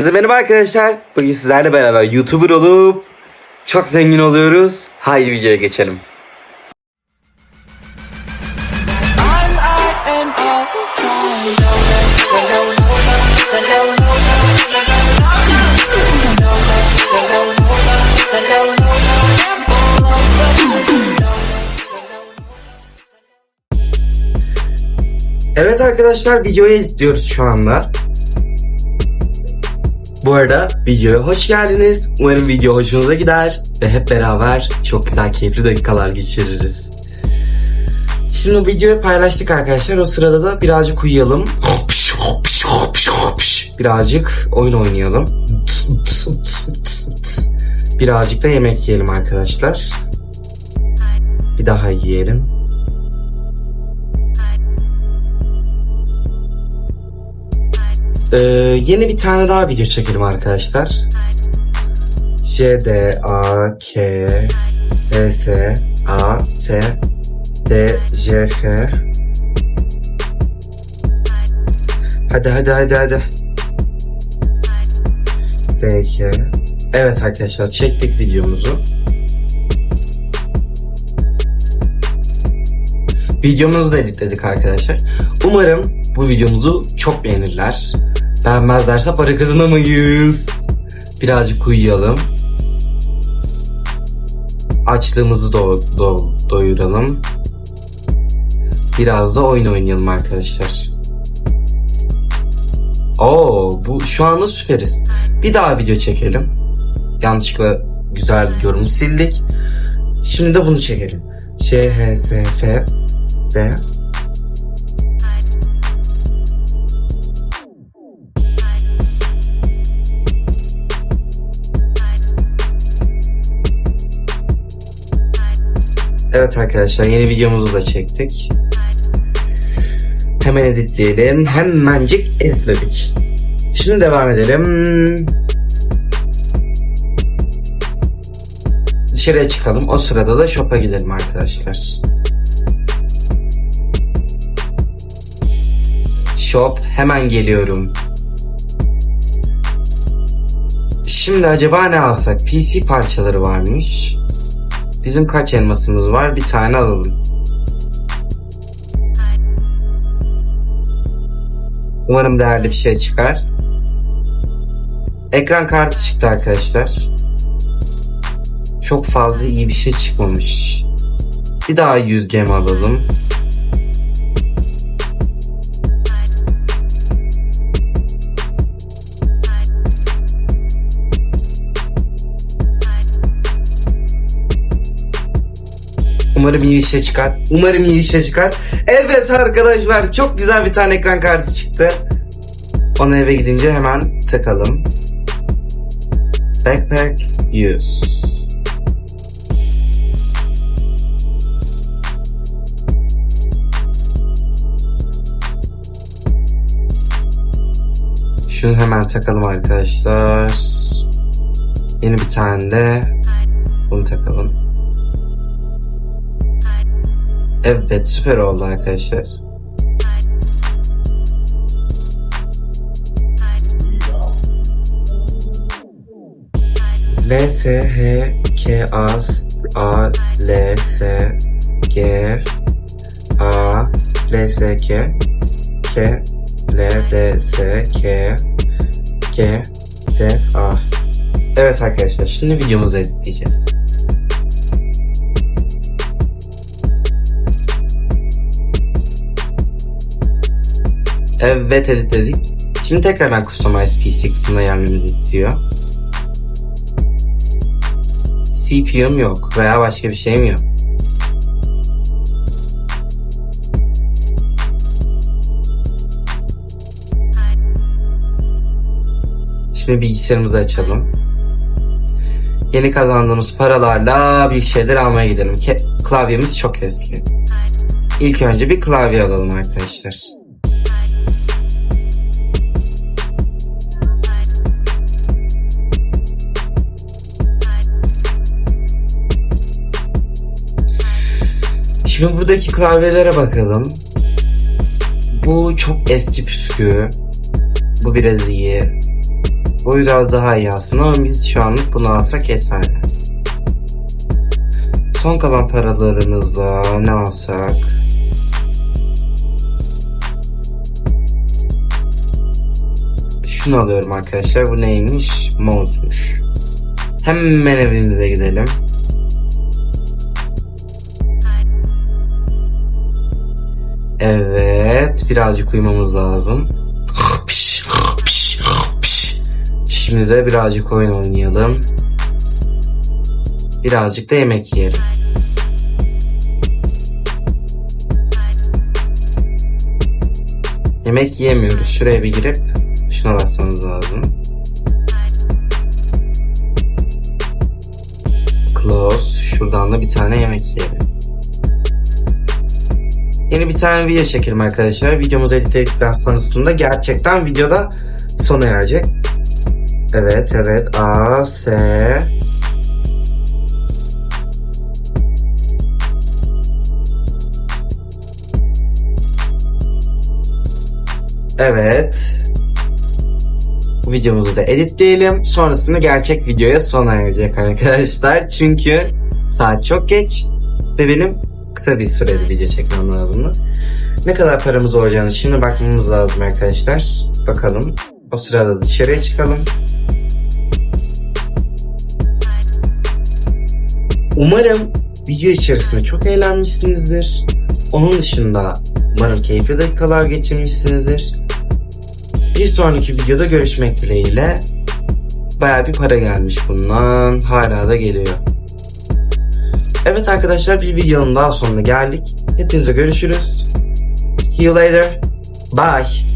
Herkese merhaba arkadaşlar. Bugün sizlerle beraber YouTuber olup çok zengin oluyoruz. Haydi videoya geçelim. Evet arkadaşlar videoyu editliyoruz şu anda. Bu arada videoya hoş geldiniz. Umarım video hoşunuza gider ve hep beraber çok güzel keyifli dakikalar geçiririz. Şimdi videoyu paylaştık arkadaşlar. O sırada da birazcık uyuyalım. Birazcık oyun oynayalım. Birazcık da yemek yiyelim arkadaşlar. Bir daha yiyelim. Ee, yeni bir tane daha video çekelim arkadaşlar. J D A K E S A F D J F Hadi hadi hadi hadi. D K Evet arkadaşlar çektik videomuzu. Videomuzu da editledik arkadaşlar. Umarım bu videomuzu çok beğenirler. Beğenmezlerse para kazanamayız. Birazcık uyuyalım. Açlığımızı do- do- doyuralım. Biraz da oyun oynayalım arkadaşlar. Oo, bu şu anda süperiz. Bir daha video çekelim. Yanlışlıkla güzel yorum sildik. Şimdi de bunu çekelim. Ş H S F ve Evet arkadaşlar yeni videomuzu da çektik. Hemen editleyelim. Hemencik editledik. Şimdi devam edelim. Dışarıya çıkalım. O sırada da shop'a gidelim arkadaşlar. Shop hemen geliyorum. Şimdi acaba ne alsak? PC parçaları varmış. Bizim kaç elmasımız var? Bir tane alalım. Umarım değerli bir şey çıkar. Ekran kartı çıktı arkadaşlar. Çok fazla iyi bir şey çıkmamış. Bir daha 100 gem alalım. Umarım iyi bir şey çıkar. Umarım iyi bir şey çıkar. Evet arkadaşlar çok güzel bir tane ekran kartı çıktı. Onu eve gidince hemen takalım. Backpack 100. Şunu hemen takalım arkadaşlar. Yeni bir tane de bunu takalım. Evet süper oldu arkadaşlar. L S H K A S A L S G A L S K K L D S K G D A Evet arkadaşlar şimdi videomuzu editleyeceğiz. Evet editledik. Şimdi tekrardan Customize PC kısmına gelmemizi istiyor. CPU'm yok veya başka bir şeyim yok. Şimdi bilgisayarımızı açalım. Yeni kazandığımız paralarla bir şeyler almaya gidelim. Klavyemiz çok eski. İlk önce bir klavye alalım arkadaşlar. Şimdi buradaki klavyelere bakalım. Bu çok eski püskü. Bu biraz iyi. Bu biraz daha iyi aslında ama biz şu anlık bunu alsak yeterli. Son kalan paralarımızla ne alsak? Şunu alıyorum arkadaşlar. Bu neymiş? Mouse'muş. Hemen evimize gidelim. Evet. Birazcık uyumamız lazım. Şimdi de birazcık oyun oynayalım. Birazcık da yemek yiyelim. Yemek yiyemiyoruz. Şuraya bir girip şuna basmamız lazım. Close. Şuradan da bir tane yemek yiyelim. Yeni bir tane video çekelim arkadaşlar. Videomuzu editledikten sonrasında gerçekten videoda sona erecek. Evet evet A S Evet. Videomuzu da editleyelim. Sonrasında gerçek videoya sona erecek arkadaşlar. Çünkü saat çok geç ve benim kısa bir sürede video çekmem lazımdı. Ne kadar paramız olacağını şimdi bakmamız lazım arkadaşlar. Bakalım. O sırada dışarıya çıkalım. Umarım video içerisinde çok eğlenmişsinizdir. Onun dışında umarım keyifli dakikalar geçirmişsinizdir. Bir sonraki videoda görüşmek dileğiyle. Baya bir para gelmiş bundan. Hala da geliyor. Evet arkadaşlar bir videonun daha sonuna geldik. Hepinize görüşürüz. See you later. Bye.